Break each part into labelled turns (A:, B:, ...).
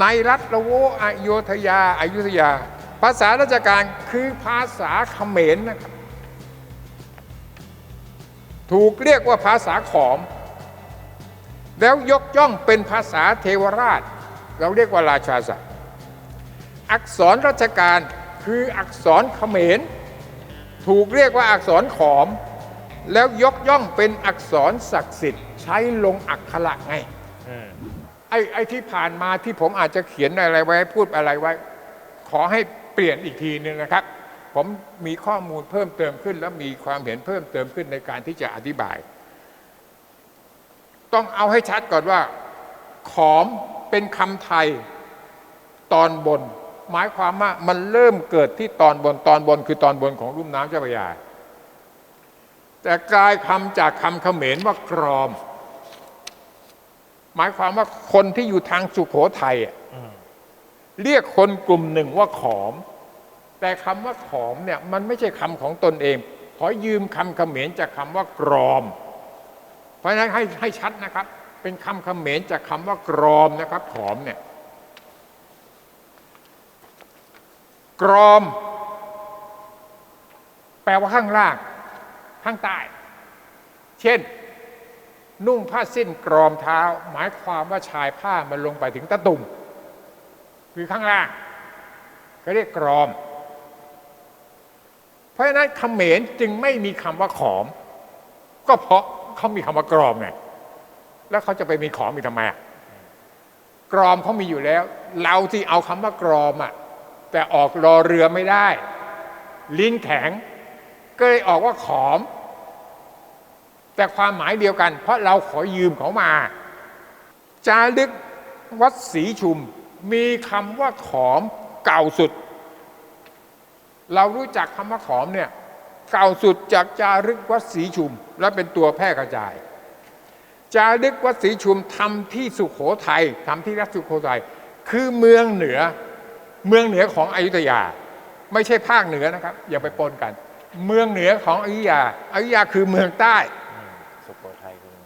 A: ในรัฐละโวอโยธยาอายุทยา ภาษาราชการคือภาษาเขมรนะครับถูกเรียกว่าภาษาขอม แล้วยกย่องเป็นภาษาเทวราช เราเรียกว่าราชาศัพท์อักษรราชการคืออักษรเขมร ถูกเรียกว่าอักษรขอม แล้วยกย่องเป็นอักษรศักดิ์สิทธิ์ ใช้ลงอักขระไง ไอ้ไอ้ที่ผ่านมาที่ผมอาจจะเขียนอะไรไว้พูดอะไรไว้ ขอให้เปลี่ยนอีกทีหนึงนะครับ ผมมีข้อมูลเพิ่มเติมขึ้น และมีความเห็นเพิ่มเติมขึ้นในการที่จะอธิบาย ต้องเอาให้ชัดก่อนว่า ขอมเป็นคำไทยตอนบน หมายความว่ามันเริ่มเกิดที่ตอนบนตอนบนคือตอนบนของลุ่มน้ำเจ้าพระยาแต่กลายคำจากคำเขมรว่ากรอม หมายความว่าคนที่อยู่ทางสุโขทัยอะเรียกคนกลุ่มหนึ่งว่าขอม แต่คำว่าขอมเนี่ยมันไม่ใช่คำของตนเอง ขอยืมคำเขมรจากคำว่ากรอม เพราะฉะนั้นให้ให้ชัดนะครับ เป็นคำเขมรจากคำว่ากรอมนะครับ ขอมเนี่ยกรอม แปลว่าข้างล่าง ข้างใต้ เช่น นุ่งผ้าสิ้นกรอมเท้า หมายความว่าชายผ้ามันลงไปถึงตะตุ่มคือข้างล่างก็เรียกกรอม เพราะฉะนั้นเขมรจึงไม่มีคำว่าขอม ก็เพราะเขามีคำว่ากรอมไงแล้วเขาจะไปมีขอมอีกทำไมกรอมเขามีอยู่แล้ว เราที่เอาคำว่ากรอมอะแต่ออกรอเรือไม่ได้ ลิ้นแข็ง ก็เลยออกว่าขอม แต่ความหมายเดียวกัน เพราะเราขอยืมเขามา จารึกวัดศรีชุม มีคำว่าขอมเก่าสุด เรารู้จักคำว่าขอมเนี่ยเก่าสุดจากจารึกวัดศรีชุม และเป็นตัวแพร่กระจาย จารึกวัดศรีชุมทำที่สุขโขทัยทำที่รัฐสุขโขทัยคือเมืองเหนือเมืองเหนือของอยุธยา ไม่ใช่ภาคเหนือนะครับ อย่าไปปนกัน เมืองเหนือของอยุธยาอยุธยาคือเมืองใต้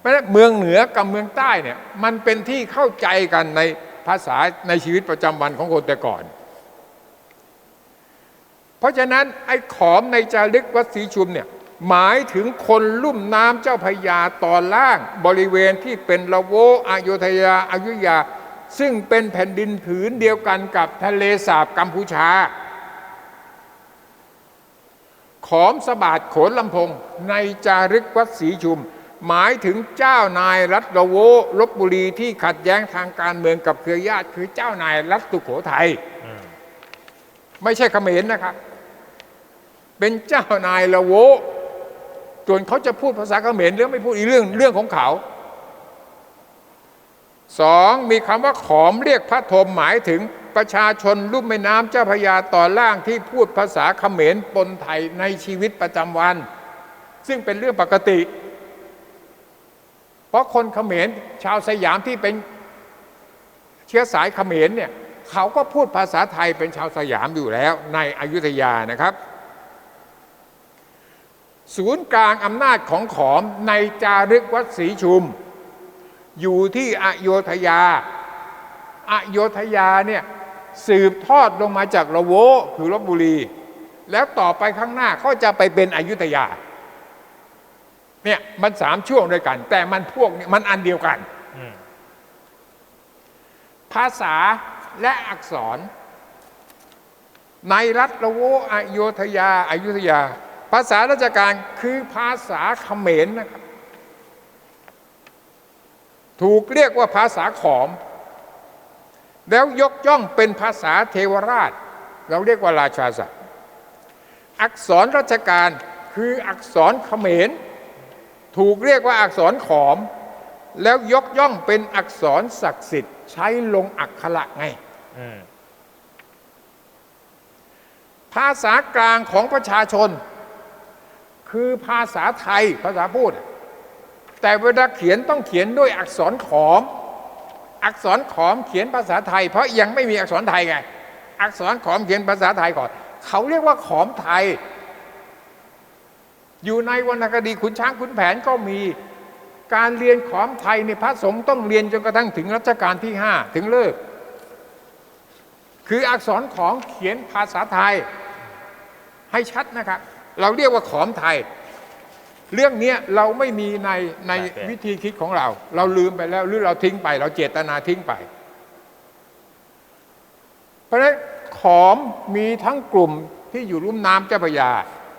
A: เพราะฉะนั้นเมืองเหนือกับเมืองใต้เนี่ยมันเป็นที่เข้าใจกันในภาษาในชีวิตประจำวันของคนแต่ก่อน เพราะฉะนั้นไอ้ขอมในจารึกวัดศรีชุมเนี่ยหมายถึงคนลุ่มน้ำเจ้าพยาตอนล่างบริเวณที่เป็นละโวอโยธยาอายุยา ซึ่งเป็นแผ่นดินผืนเดียวกันกับทะเลสาบกัมพูชา ขอมสบาดโขนลำพงในจารึกวัดศรีชุม หมายถึงเจ้านายรัฐละโวลบบุรีที่ขัดแย้งทางการเมืองกับเครือญาติ คือเจ้านายรัฐสุโขทัยไม่ใช่เขมรนะครับ เป็นเจ้านายละโวส่วนเขาจะพูดภาษาเขมรหรือไม่พูดอีกเรื่องเรื่องของเขาสองมีคำว่าขอมเรียกพระธมหมายถึงประชาชนลุ่มแม่น้ำเจ้าพระยาตอนล่างที่พูดภาษาเขมรปนไทยในชีวิตประจำวัน ซึ่งเป็นเรื่องปกติ เพราะคนเขมรชาวสยามที่เป็นเชื้อสายเขมรเนี่ยเขาก็พูดภาษาไทยเป็นชาวสยามอยู่แล้วในอยุธยานะครับ ศูนย์กลางอำนาจของขอมในจารึกวัดศรีชุม อยู่ที่อโยธยาอโยธยาเนี่ยสืบทอดลงมาจากละโวคือลบบุรี แล้วต่อไปข้างหน้าก็จะไปเป็นอยุธยา เนี่ยมันสามช่วงด้วยกัน แต่มันพวกนี้มันอันเดียวกัน ภาษาและอักษร ในรัฐละโวอโยธยาอายุธยา ภาษาราชการคือภาษาเขมรนะครับ ถูกเรียกว่าภาษาขอม แล้วยกย่องเป็นภาษาเทวราช เราเรียกว่าราชาศัพท์อักษรราชการคืออักษรเขมร ถูกเรียกว่าอักษรขอม แล้วยกย่องเป็นอักษรศักดิ์สิทธิ์ ใช้ลงอักขระไงภาษากลางของประชาชน คือภาษาไทยภาษาพูด แต่เวลาเขียนต้องเขียนด้วยอักษรขอม อักษรขอมเขียนภาษาไทย เพราะยังไม่มีอักษรไทยไง อักษรขอมเขียนภาษาไทยก่อน เขาเรียกว่าขอมไทย อยู่ในวรรณคดีขุนช้างขุนแผนก็มีการเรียนขอมไทยในพระสงฆ์ต้องเรียนจนกระทั่งถึงรัชกาลที่ห้าถึงเลิก คืออักษรขอมเขียนภาษาไทยให้ชัดนะครับ เราเรียกว่าขอมไทย เรื่องเนี้ยเราไม่มีในใน
B: แบบ
A: วิธีคิดของเรา เราลืมไปแล้วหรือเราทิ้งไป เราเจตนาทิ้งไป เพราะฉะนั้นขอมมีทั้งกลุ่มที่อยู่ลุ่มน้ำเจ้าพระยา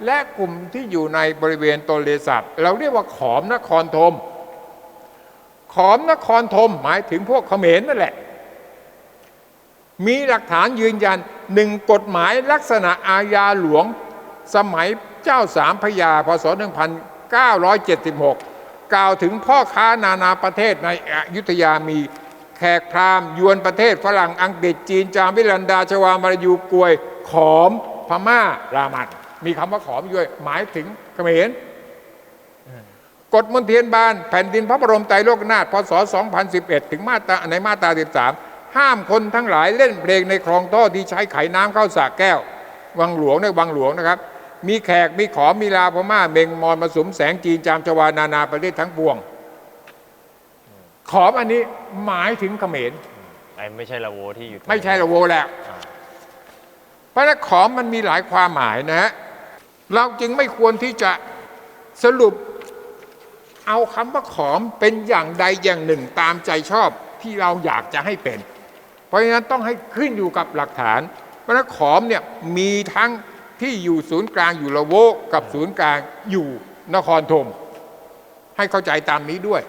A: และกลุ่มที่อยู่ในบริเวณตนเลสับเราเรียกว่าขอมนครธมขอมนครธมหมายถึงพวกเขมรนั่นแหละ มีหลักฐานยืนยันหนึ่งกฎหมายลักษณะอาญาหลวง สมัยเจ้าสามพยาพศ 1976 กล่าวถึงพ่อค้านานาประเทศในอยุธยามีแขกพราหมณ์ยวนประเทศฝรั่งอังกฤษจีนจามวิลันดาชวามาลายูกวย ขอมพม่ารามัน มีคำว่าขอมอยู่ด้วย หมายถึงเขมรกฎมนเทียนบานแผ่นดินพระบรมไตรโลกนาถพศ 2011 ถึงมาตราในมาตรา 13 ห้ามคนทั้งหลายเล่นเพลงในคลองท่อที่ใช้ไขน้ำเข้าสระแก้ว วังหลวงในวังหลวงนะครับ มีแขกมีขอมมีลาวพม่าเมงมอนมาสุมแสงจีนจามชวานานาประเทศทั้งปวง ขอมอันนี้หมายถึงเขมร
B: ไอ้ไม่ใช่ละโวที่อยู่ตรง
A: ไม่ใช่ละโวแล้ว
B: อ่า
A: เพราะฉะนั้นขอมมันมีหลายความหมายนะฮะ เราจึงไม่ควรที่จะสรุปเอาคำว่าขอมเป็นอย่างใดอย่างหนึ่งตามใจชอบที่เราอยากจะให้เป็น เพราะฉะนั้นต้องให้ขึ้นอยู่กับหลักฐาน เพราะนั้นขอมเนี่ยมีทั้งที่อยู่ศูนย์กลางอยู่ละโวกับศูนย์กลางอยู่นครธมให้เข้าใจตามนี้ด้วย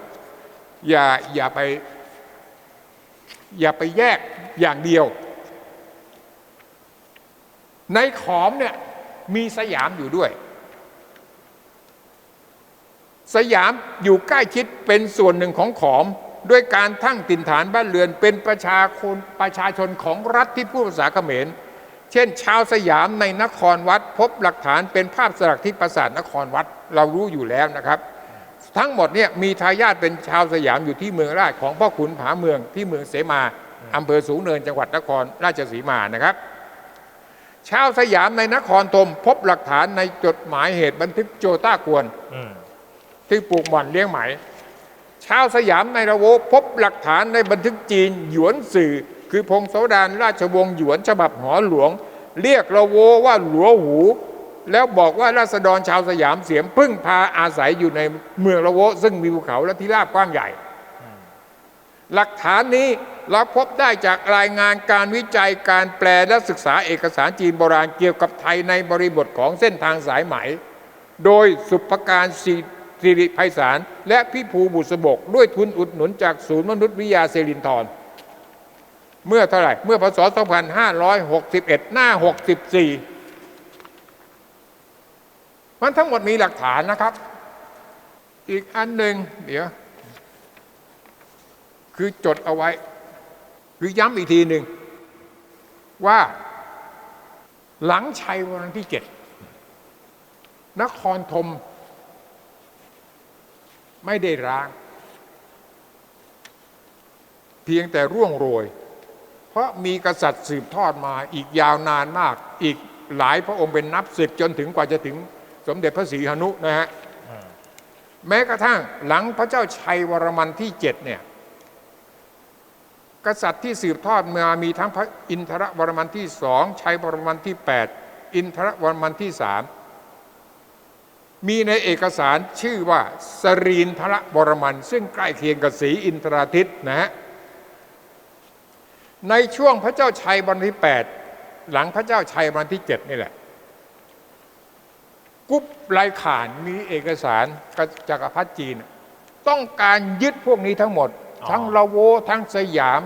A: อย่าอย่าไป อย่าไปแยกอย่างเดียว ในขอมเนี่ย มีสยามอยู่ด้วย สยามอยู่ใกล้ชิดเป็นส่วนหนึ่งของขอม ด้วยการทั้งถิ่นฐานบ้านเรือนเป็นประชาคนประชาชนของรัฐที่พูดภาษาเขมร เช่น ชาวสยามในนครวัด พบหลักฐานเป็นภาพสลักที่ปราสาทนครวัดเรารู้อยู่แล้วนะครับ ทั้งหมดเนี่ยมีทายาทเป็นชาวสยามอยู่ที่เมืองราชของพ่อขุนผาเมืองที่เมืองเสมาอำเภอสูงเนินจังหวัดนครราชสีมานะครับ ชาวสยามในนครธมพบหลักฐานในจดหมายเหตุบันทึกโจต้ากวน
B: อืม
A: ที่ปลูกหม่อนเลี้ยงไหม ชาวสยามในระโวพบหลักฐานในบันทึกจีนหยวนสื่อ คือพงศาวดารราชวงศ์หยวนฉบับหอหลวง เรียกระโวว่าหลัวหู แล้วบอกว่าราษฎรชาวสยามเสียมพึ่งพาอาศัยอยู่ในเมืองระโวซึ่งมีภูเขาและที่ราบกว้างใหญ่ หลักฐานนี้ เราพบได้จากรายงานการวิจัยการแปลและศึกษาเอกสารจีนโบราณเกี่ยวกับไทยในบริบทของเส้นทางสายไหม โดยสุภการศิสิริไพศาลและพี่ภูบุษบก ด้วยทุนอุดหนุนจากศูนย์มนุษยวิทยาเซรินทรเมื่อเท่าไหร่ เมื่อพศ 2561 หน้า 64 มันทั้งหมดมีหลักฐานนะครับ อีกอันหนึ่งเดี๋ยว คือจดเอาไว้ คือย้ำอีกทีหนึ่งว่าหลังชัยวันที่เจ็ดนครธมไม่ได้ร้าง เพียงแต่ร่วงโรย เพราะมีกษัตริย์สืบทอดมาอีกยาวนานมาก อีกหลายพระองค์เป็นนับสิบจนถึงกว่าจะถึงสมเด็จพระศรีหนุนะฮะแม้กระทั่งหลังพระเจ้าชัยวรมันที่เจ็ดเนี่ย กษัตริย์ที่สืบทอดมามีทั้งพระอินทรวรมันที่สองชัยวรมันที่แปดอินทรวรมันที่สามมีในเอกสารชื่อว่าสรีนทรวรมัน ซึ่งใกล้เคียงกับศรีอินทราทิตนะฮะในช่วงพระเจ้าชัยวันที่แปดหลังพระเจ้าชัยวันที่เจ็ดนี่แหละ กุ๊บลายขานมีเอกสารกับจักรพรรดิจีน ต้องการยึดพวกนี้ทั้งหมด ทั้งละโวทั้งสยาม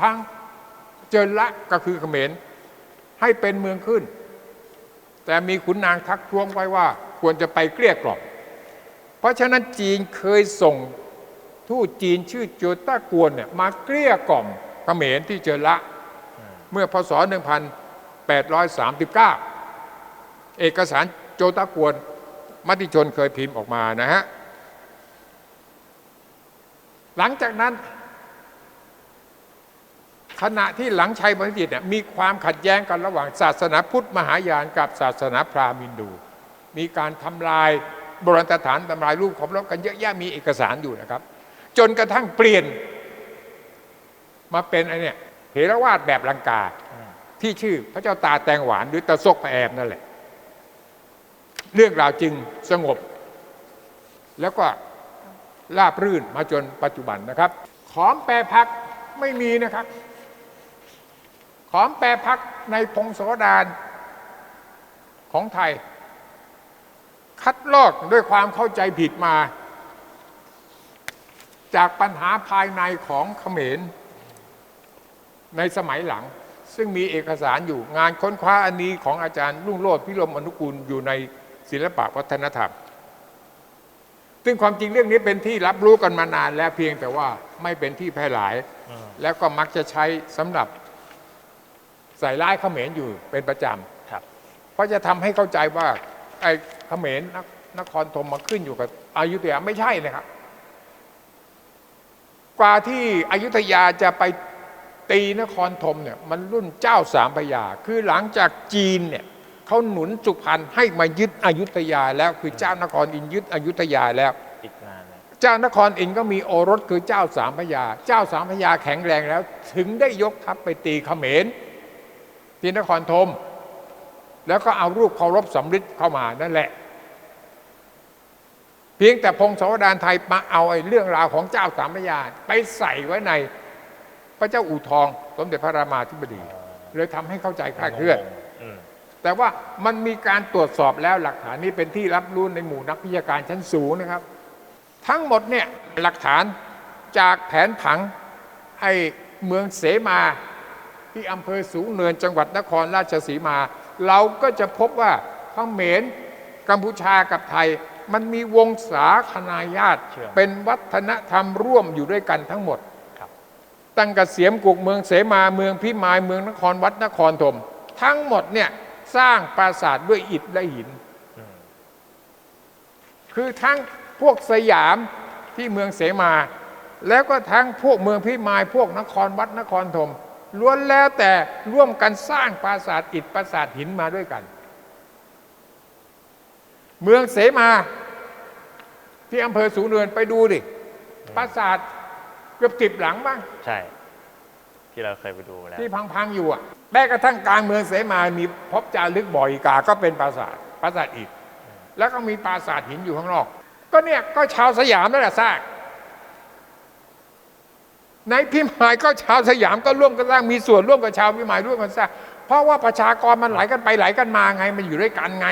A: ทั้งเจนละก็คือเขมรให้เป็นเมืองขึ้น แต่มีขุนนางทักท้วงไว้ว่า ควรจะไปเกลี้ยกล่อมเพราะฉะนั้นจีนเคยส่งทูตจีนชื่อโจต้ากวนเนี่ยมาเกลี้ยกล่อมเขมรที่เจนละ เมื่อพศ 1839 เอกสารโจตากวนมติชนเคยพิมพ์ออกมานะฮะ หลังจากนั้น ขณะที่หลังชัยบริจิตรเนี่ยมีความขัดแย้งกันระหว่างศาสนาพุทธมหายานกับศาสนาพราหมณ์ฮินดู มีการทำลายโบราณสถานทำลายรูปของรบกันเยอะแยะมีเอกสารอยู่นะครับ จนกระทั่งเปลี่ยนมาเป็นไอเนี่ยเถรวาทแบบลังกา ที่ชื่อพระเจ้าตาแตงหวานหรือตะซกพระแอบนั่นแหละ เรื่องราวจึงสงบ แล้วก็ ราบรื่นมาจนปัจจุบันนะครับ ขอมแปรพักไม่มีนะครับ ขอมแปรพักในพงศาวดารของไทย คัดลอกด้วยความเข้าใจผิดมา จากปัญหาภายในของเขมร ในสมัยหลัง ซึ่งมีเอกสารอยู่งานค้นคว้าอันนี้ของอาจารย์รุ่งโรจน์พิรมอนุกูลอยู่ในศิลปะวัฒนธรรม ซึ่งความจริงเรื่องนี้เป็นที่รับรู้กันมานานแล้วเพียงแต่ว่าไม่เป็นที่แพร่หลาย แล้วก็มักจะใช้สำหรับใส่ร้ายเขมรอยู่เป็นประจ
B: ครับำ
A: เพราะจะทำให้เข้าใจว่าไอ้เขมรนนครธมมาขึ้นอยู่กับอยุธยาไม่ใช่นะครับ กว่าที่อยุธยาจะไปตีนครธมเนี่ยมันรุ่นเจ้าสามพระยา คือหลังจากจีนเนี่ย เขาหนุนสุพรรณให้มายึดอยุธยาแล้วคือเจ้านครอินทร์ยึดอยุธยาแล้ว
B: อีกนานเลย
A: เจ้านครอินทร์ก็มีโอรสคือเจ้าสามพระยา เจ้าสามพระยาแข็งแรงแล้ว ถึงได้ยกทัพไปตีเขมรที่นครธมแล้วก็เอารูปเคารพสำริดเข้ามานั่นแหละ เพียงแต่พงศาวดารไทยมาเอาไอ้เรื่องราวของเจ้าสามพระยาไปใส่ไว้ในพระเจ้าอู่ทอง สมเด็จพระรามาธิบดี เลยทำให้เข้าใจคลาดเคลื่อน
B: อืม
A: แต่ว่ามันมีการตรวจสอบแล้วหลักฐานนี้เป็นที่รับรู้ในหมู่นักวิชาการชั้นสูงนะครับ ทั้งหมดเนี่ยหลักฐานจากแผนผังไอ้เมืองเสมาที่อำเภอสูงเนินจังหวัดนครราชสีมา เราก็จะพบว่าเขมรกัมพูชากับไทย มันมีวงศาคณาญาติเป็นวัฒนธรรมร่วมอยู่ด้วยกันทั้งหมด
B: ครับ
A: ตั้งกระเสียมกุกเมืองเสมาเมืองพิมายเมืองนครวัดนครธมทั้งหมดเนี่ย สร้างปราสาทด้วยอิฐและหิน คือทั้งพวกสยามที่เมืองเสมา แล้วก็ทั้งพวกเมืองพิมายพวกนครวัดนครธมล้วนแล้วแต่ร่วมกันสร้างปราสาทอิฐปราสาทหินมาด้วยกัน เมืองเสมาที่อำเภอสูงเนินไปดูดิปราสาทเกือบติบหลังบ้าง
B: ใช่ ที่เราเคยไปดูแล้ว
A: ที่พังๆอยู่อะแม้กระทั่งกลางเมืองเสมามีพบจารึกบ่ออีกา ก็เป็นปราสาทปราสาทอิฐแล้วก็มีปราสาทหินอยู่ข้างนอก ก็เนี่ยก็ชาวสยามนั่นแหละสร้างในพิมายก็ชาวสยามก็ร่วมกันสร้างมีส่วนร่วมกับชาวพิมายร่วมกันสร้างเพราะว่าประชากรมันไหลกันไปไหลกันมาไงมันอยู่ด้วยกันไง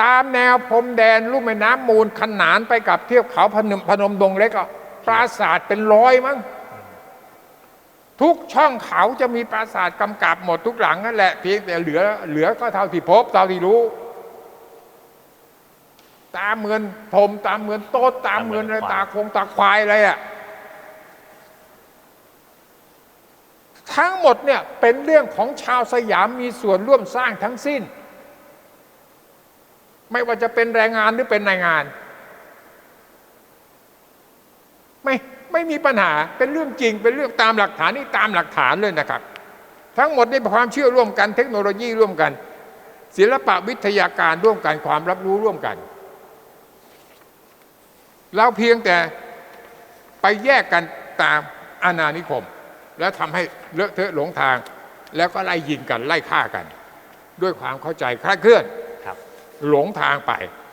A: ตามแนวพรมแดนลุ่มแม่น้ำมูลขนานไปกับเทียบเขาพนมพนมดงเล็กก็ปราสาทเป็นร้อยมั้ง ทุกช่องเขาจะมีปราสาทกำกับหมดทุกหลังนั่นแหละเพียงแต่เหลือ เหลือก็เท่าที่พบเท่าที่รู้ ตามเมือนพรมตามเมือนโต๊ดตามเมือนอะไรตาคงตาควายอะไรอะ่ะทั้งหมดเนี่ยเป็นเรื่องของชาวสยามมีส่วนร่วมสร้างทั้งสิ้น ไม่ว่าจะเป็นแรงงานหรือเป็นนายงาน ไม่ ไม่มีปัญหาเป็นเรื่องจริง เป็นเรื่องตามหลักฐานนี่ตามหลักฐานเลยนะครับ ทั้งหมดนี่เป็นความเชื่อร่วมกันเทคโนโลยีร่วมกัน ศิลปะวิทยาการร่วมกันความรับรู้ร่วมกัน เราเพียงแต่ไปแยกกันตามอาณานิคม แล้วทำให้เลอะเทอะหลงทาง แล้วก็ไล่ยิงกันไล่ฆ่ากัน ด้วยความเข้าใจคลาดเคลื่อน
B: ครับ
A: หลงทางไป
B: อ